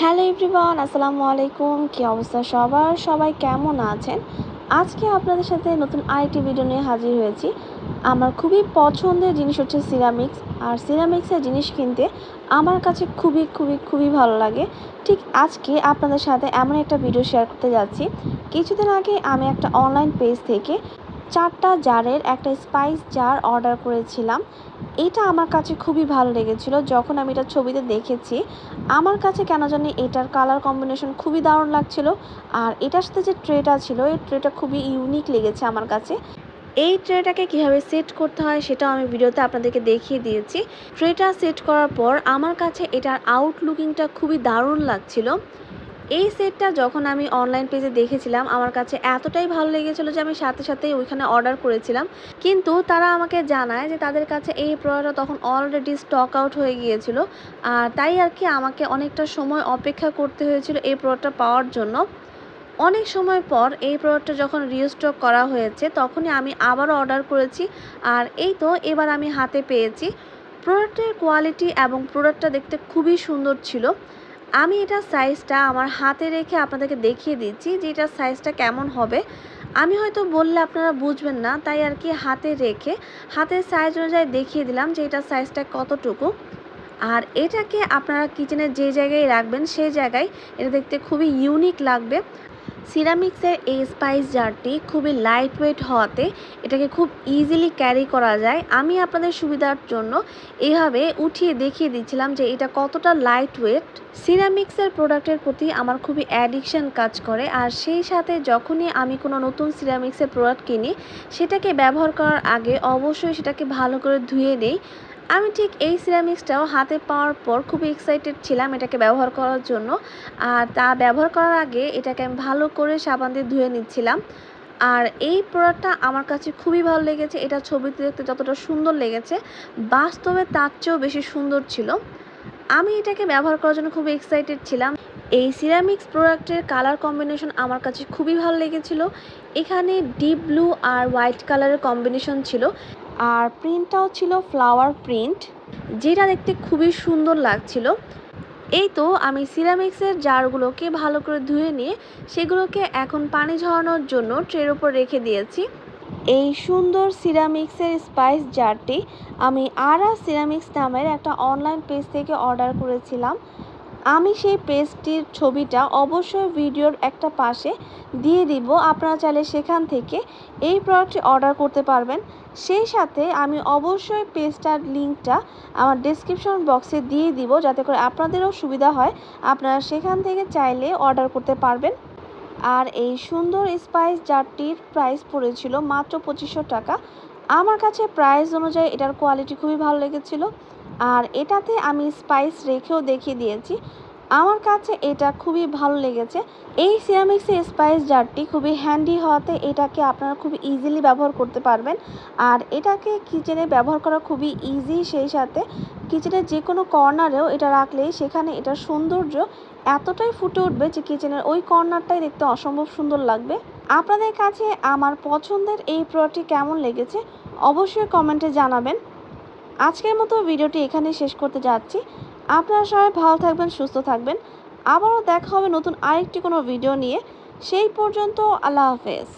Hello everyone, আসসালামু আলাইকুম। কি অবস্থা সবার? সবাই কেমন আছেন? আজকে আপনাদের সাথে নতুন আরেকটি ভিডিও নিয়ে হাজির হয়েছি। আমার খুবই পছন্দের জিনিস হচ্ছে সিরামিক্স আর সিরামিক্সের জিনিস কিনতে আমার কাছে খুবই খুবই খুবই ভালো লাগে। ঠিক আজকে আপনাদের সাথে এমন একটা ভিডিও শেয়ার করতে যাচ্ছি। কিছুদিন আগে আমি একটা অনলাইন পেজ থেকে চারটা জারের একটা স্পাইস জার অর্ডার করেছিলাম। এটা আমার কাছে খুবই ভালো লেগেছিল। যখন আমি এটা ছবিতে দেখেছি, আমার কাছে কেন জানি এটার কালার কম্বিনেশন খুবই দারুণ লাগছিল। আর এটার সাথে যে ট্রেটা ছিল, এই ট্রেটা খুবই ইউনিক লেগেছে আমার কাছে। এই ট্রেটাকে কীভাবে সেট করতে হয় সেটাও আমি ভিডিওতে আপনাদেরকে দেখিয়ে দিয়েছি। ট্রেটা সেট করার পর আমার কাছে এটার আউটলুকিংটা খুবই দারুণ লাগছিল। এই সেটটা যখন আমি অনলাইন পেজে দেখেছিলাম, আমার কাছে এতটাই ভালো লেগেছিলো যে আমি সাথে সাথেই ওইখানে অর্ডার করেছিলাম। কিন্তু তারা আমাকে জানায় যে তাদের কাছে এই প্রোডাক্টটা তখন অলরেডি স্টক আউট হয়ে গিয়েছিল। আর তাই আর কি আমাকে অনেকটা সময় অপেক্ষা করতে হয়েছিল এই প্রোডাক্টটা পাওয়ার জন্য। অনেক সময় পর এই প্রোডাক্টটা যখন রিস্টক করা হয়েছে, তখনই আমি আবারও অর্ডার করেছি। আর এই তো এবার আমি হাতে পেয়েছি। প্রোডাক্টের কোয়ালিটি এবং প্রোডাক্টটা দেখতে খুবই সুন্দর ছিল। আমি এটা সাইজটা আমার হাতে রেখে আপনাদেরকে দেখিয়ে দিচ্ছি যে এটার সাইজটা কেমন হবে। আমি হয়তো বললে আপনারা বুঝবেন না, তাই আর কি হাতে রেখে, হাতের সাইজ অনুযায়ী দেখিয়ে দিলাম যে এটার সাইজটা কতটুকু। আর এটাকে আপনারা কিচেনের যে জায়গায় রাখবেন সেই জায়গায় এটা দেখতে খুবই ইউনিক লাগবে। সিরামিক্সের এই স্পাইস জারটি খুবই লাইট ওয়েট হওয়াতে এটাকে খুব ইজিলি ক্যারি করা যায়। আমি আপনাদের সুবিধার জন্য এভাবে উঠিয়ে দেখিয়ে দিচ্ছিলাম যে এটা কতটা লাইট ওয়েট সিরামিক্সের প্রোডাক্টের প্রতি আমার খুবই অ্যাডিকশান কাজ করে আর সেই সাথে যখনই আমি কোনো নতুন সিরামিক্সের প্রোডাক্ট কিনি, সেটাকে ব্যবহার করার আগে অবশ্যই সেটাকে ভালো করে ধুয়ে নেই। আমি ঠিক এই সিরামিক্সটাও হাতে পাওয়ার পর খুবই এক্সাইটেড ছিলাম এটাকে ব্যবহার করার জন্য। আর তা ব্যবহার করার আগে এটাকে আমি ভালো করে সাবান দিয়ে ধুয়ে নিচ্ছিলাম। আর এই প্রোডাক্টটা আমার কাছে খুবই ভালো লেগেছে। এটা ছবিতে দেখতে যতটা সুন্দর লেগেছে, বাস্তবে তার চেয়েও বেশি সুন্দর ছিল। আমি এটাকে ব্যবহার করার জন্য খুবই এক্সাইটেড ছিলাম। এই সিরামিক্স প্রোডাক্টের কালার কম্বিনেশন আমার কাছে খুবই ভালো লেগেছিল। এখানে ডিপ ব্লু আর হোয়াইট কালারের কম্বিনেশন ছিল। আর প্রিন্টটাও ছিল ফ্লাওয়ার প্রিন্ট যেটা দেখতে খুবই সুন্দর লাগছিল। এই তো আমি সিরামিক্সের জারগুলোকে ভালো করে ধুয়ে নিয়ে সেগুলোকে এখন পানি ঝরানোর জন্য ট্রের ওপর রেখে দিয়েছি। এই সুন্দর সিরামিক্সের স্পাইস জারটি আমি আরা সিরামিক্স নামের একটা অনলাইন পেজ থেকে অর্ডার করেছিলাম। আমি সেই পেজটির ছবিটা অবশ্যই ভিডিওর একটা পাশে দিয়ে দিব। আপনারা চাইলে সেখান থেকে এই প্রোডাক্টটি অর্ডার করতে পারবেন। সেই সাথে আমি অবশ্যই পেজটার লিঙ্কটা আমার ডিসক্রিপশন বক্সে দিয়ে দিব যাতে করে আপনাদেরও সুবিধা হয়। আপনারা সেখান থেকে চাইলে অর্ডার করতে পারবেন। আর এই সুন্দর স্পাইস জারটির প্রাইস পড়েছিল মাত্র পঁচিশশো টাকা। আমার কাছে প্রাইস অনুযায়ী এটার কোয়ালিটি খুবই ভালো লেগেছিলো। আর এটাতে আমি স্পাইস রেখেও দেখিয়ে দিয়েছি। আমার কাছে এটা খুবই ভালো লেগেছে। এই সিরামিক্সের স্পাইস জারটি খুবই হ্যান্ডি হওয়াতে এটাকে আপনারা খুবই ইজিলি ব্যবহার করতে পারবেন। আর এটাকে কিচেনে ব্যবহার করা খুবই ইজি সেই সাথে কিচেনের যে কোনো কর্নারেও এটা রাখলেই সেখানে এটার সৌন্দর্য এতটাই ফুটে উঠবে যে কিচেনের ওই কর্নারটাই দেখতে অসম্ভব সুন্দর লাগবে। আপনাদের কাছে আমার পছন্দের এই প্রোডাক্টটি কেমন লেগেছে অবশ্যই কমেন্টে জানাবেন। আজকের মতো ভিডিওটি এখানে শেষ করতে যাচ্ছি। আপনারা সবাই ভালো থাকবেন, সুস্থ থাকবেন। আবারও দেখা হবে নতুন আরেকটি কোনো ভিডিও নিয়ে। সেই পর্যন্ত আল্লাহ হাফেজ।